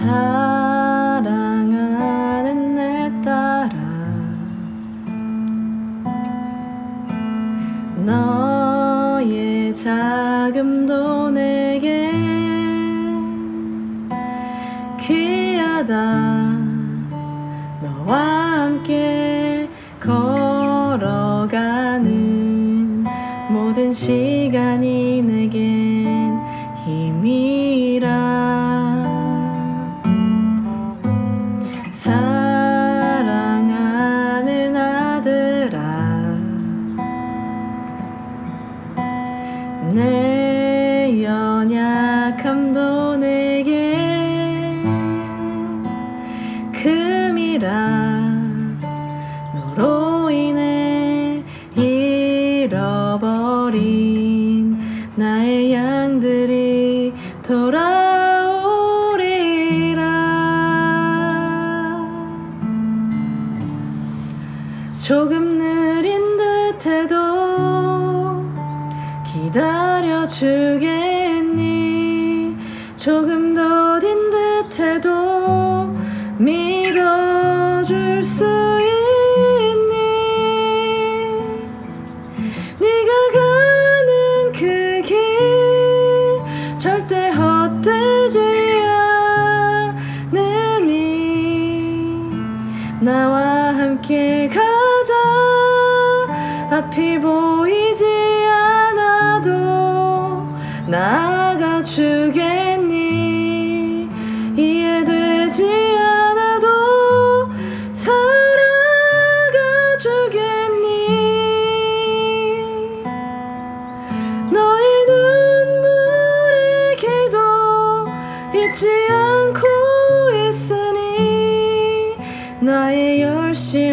사랑하는 내 딸아. 너의 자금도 내게 귀하다. 너와 함께 걸어가는 모든 시간이 내겐 내 연약함도 내게 금이라 너로 인해 잃어버린 나의 양들이 돌아오리라. 조금 느린 듯해도 기다려 주겠니? 조금 더딘 듯해도 믿어줄 수 있니? 네가 가는 그 길 절대 헛되지 않으니. 나와 함께 가자. 앞이 보이지 나아가 주겠니? 이해되지 않아도 살아가 주겠니? 너의 눈물의 기도 잊지 않고 있으니 나의 열심으로